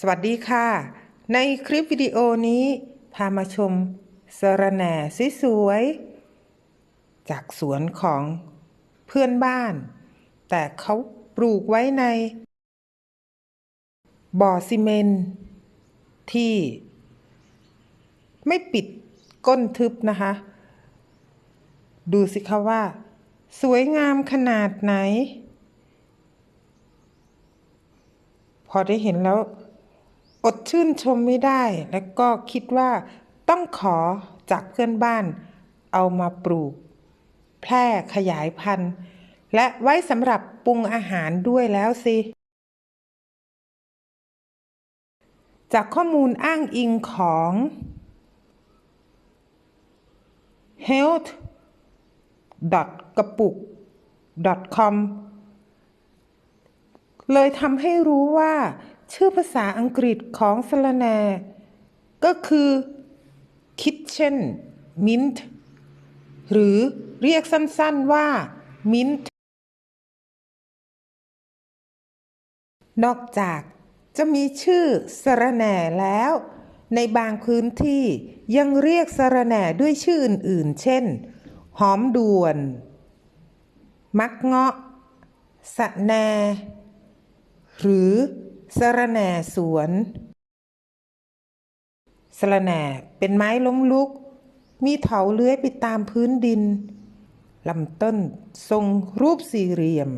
สวัสดีค่ะ ในคลิปวิดีโอนี้ พามาชมสระแหน่สวยๆจากสวนของเพื่อนบ้าน แต่เขาปลูกไว้ใน บ่อซีเมนที่ ไม่ปิดก้นทึบนะคะ ดูสิคะว่า สวยงามขนาดไหน พอได้เห็นแล้ว อดชื่นชมไม่ได้ แล้วก็คิดว่าต้องขอจากเพื่อนบ้าน เอามาปลูก แพร่ขยายพันธุ์ และไว้สำหรับปรุงอาหารด้วยแล้วสิ จากข้อมูลอ้างอิงของ health กระปุก com เลยทำให้รู้ว่า ชื่อภาษาอังกฤษของสะระแหน่ก็คือ kitchen mint หรือเรียกสั้นๆว่า mint นอกจากจะมีชื่อสระแหน่แล้ว ในบางพื้นที่ยังเรียกสระแหน่ด้วยชื่ออื่นๆ เช่น หอมด่วน มักเงาะสะแหนหรือ สระแหน่สวนสระแหน่เป็นไม้ล้มลุก มีเถาเลื้อยไปตามพื้นดินลำต้นทรงรูปสี่เหลี่ยม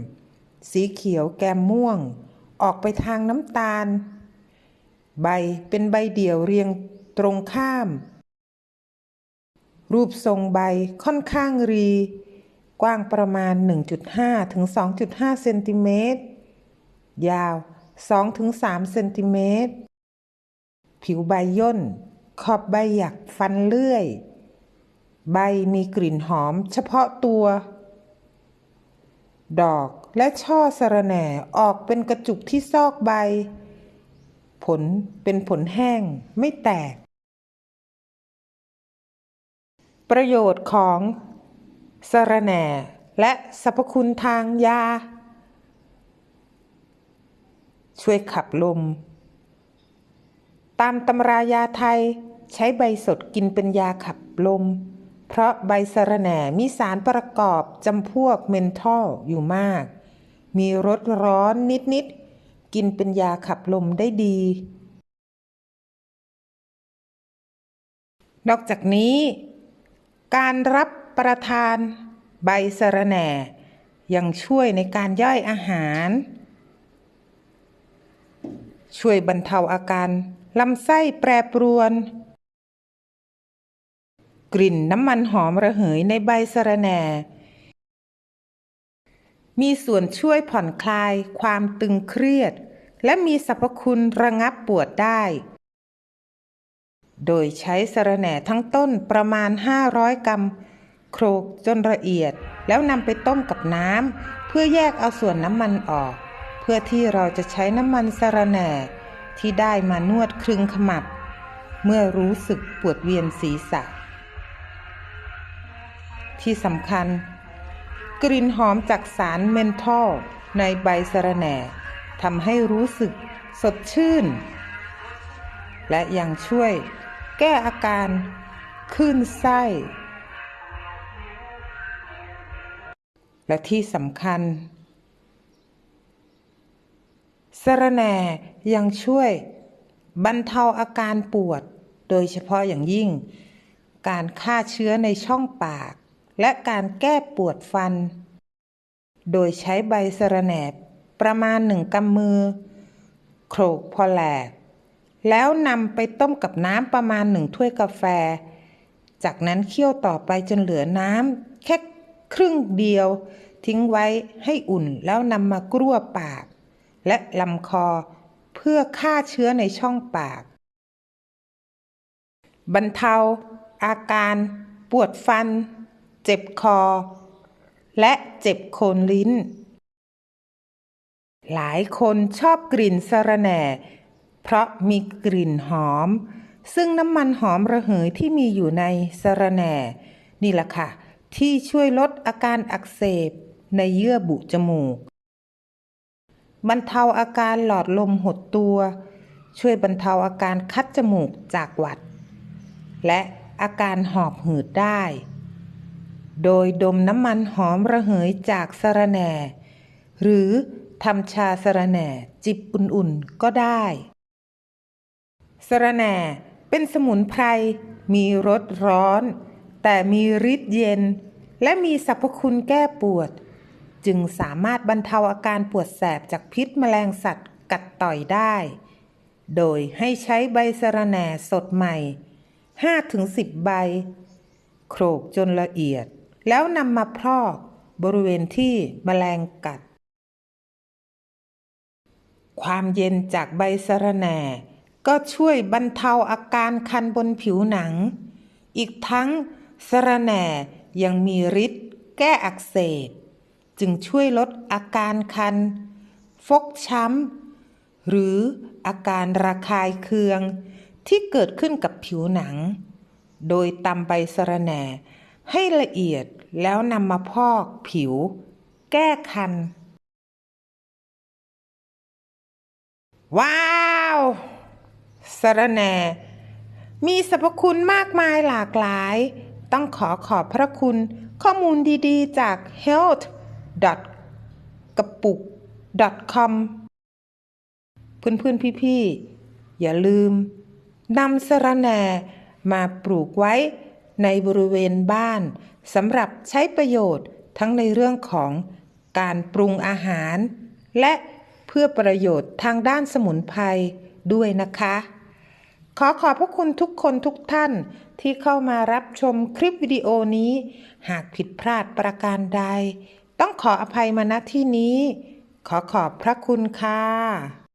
สีเขียวแกมม่วง ออกไปทางน้ำตาล ใบเป็นใบเดี่ยวเรียงตรงข้าม รูปทรงใบค่อนข้างรี กว้างประมาณ 1.5 ถึง 2.5 เซนติเมตร ยาว 2-3เซนติเมตร ผิวใบย่น ขอบใบหยักฟันเลื่อย ใบมีกลิ่นหอมเฉพาะตัว ดอกและช่อสระแหน่ออกเป็นกระจุกที่ซอกใบ ผลเป็นผลแห้งไม่แตก ประโยชน์ของสระแหน่และสรรพคุณทางยา ช่วยขับลม ตามตำรายาไทยใช้ใบสดกินเป็นยาขับลม เพราะใบสะระแหน่มีสารประกอบจำพวกเมนทอลอยู่มาก มีรสร้อนนิดๆ กินเป็นยาขับลมได้ดี นอกจากนี้ การรับประทานใบสะระแหน่ยังช่วยในการย่อยอาหาร ช่วยบรรเทาอาการลำไส้แปรปรวน กลิ่นน้ำมันหอมระเหยในใบสะระแหน่ มีส่วนช่วยผ่อนคลายความตึงเครียด และมีสรรพคุณระงับปวดได้ โดยใช้สะระแหน่ทั้งต้นประมาณ 500 กรัมโครกจนละเอียด แล้วนำไปต้มกับน้ำเพื่อแยกเอาส่วนน้ำมันออก พื่อที่เราจะใช้น้ำมันสะระแหน่ที่ได้มานวดคลึงขมับ เมื่อรู้สึกปวดเวียนศีรษะ ที่สำคัญ กลิ่นหอมจากสารเมนทอลในใบสะระแหน่ทำให้รู้สึกสดชื่น และยังช่วยแก้อาการคลื่นไส้ และที่สำคัญ สระแหน่ยังช่วยบรรเทาอาการปวด โดยเฉพาะอย่างยิ่ง การฆ่าเชื้อในช่องปาก และการแก้ปวดฟัน โดยใช้ใบสระแหน่ประมาณหนึ่งกำมือ โขลกพอแหลก แล้วนำไปต้มกับน้ำประมาณหนึ่งถ้วยกาแฟ จากนั้นเคี่ยวต่อไปจนเหลือน้ำแค่ครึ่งเดียว ทิ้งไว้ให้อุ่นแล้วนำมากลั้วปาก และลำคอ เพื่อฆ่าเชื้อในช่องปาก บรรเทา อาการ ปวดฟัน เจ็บคอ และเจ็บโคนลิ้น หลายคนชอบกลิ่นสะระแหน่ เพราะมีกลิ่นหอม ซึ่งน้ำมันหอมระเหยที่มีอยู่ในสะระแหน่ นี่แหละค่ะที่ช่วยลดอาการอักเสบในเยื่อบุจมูก บรรเทาอาการหลอดลมหดตัว ช่วยบรรเทาอาการคัดจมูกจากหวัด และอาการหอบหืดได้ โดยดมน้ำมันหอมระเหยจากสะระแหน่ หรือทำชาสะระแหน่จิบอุ่นๆก็ได้สะระแหน่เป็นสมุนไพรมีรสร้อน แต่มีฤทธิ์เย็น และมีสรรพคุณแก้ปวด จึงสามารถบรรเทาอาการปวดแสบจากพิษแมลงสัตว์กัดต่อยได้ โดยให้ใช้ใบสะระแหน่สดใหม่ 5-10 ใบ โขลกจนละเอียด แล้วนำมาพรอกบริเวณที่แมลงกัด ความเย็นจากใบสะระแหน่ก็ช่วยบรรเทาอาการคันบนผิวหนัง อีกทั้งสะระแหน่ยังมีฤทธิ์แก้อักเสบ จึงช่วยลดอาการคัน ฟกช้ำ หรืออาการระคายเคือง ที่เกิดขึ้นกับผิวหนัง โดยตำใบสะระแหน่ ให้ละเอียดแล้วนำมาพอกผิว แก้คัน ว้าวสะระแหน่มีสรรพคุณมากมายหลากหลาย ต้องขอขอบพระคุณข้อมูลดีๆ จาก health. กระปุก .com เพื่อนๆ พี่ๆ อย่าลืมนำสะระแหน่มาปลูกไว้ในบริเวณบ้านสำหรับใช้ประโยชน์ทั้งในเรื่องของการปรุงอาหาร และเพื่อประโยชน์ทางด้านสมุนไพรด้วยนะคะ ขอขอบพระคุณทุกคนทุกท่านที่เข้ามารับชมคลิปวิดีโอนี้ หากผิดพลาดประการใด ต้องขออภัยมาณที่นี้ ขอขอบพระคุณค่ะ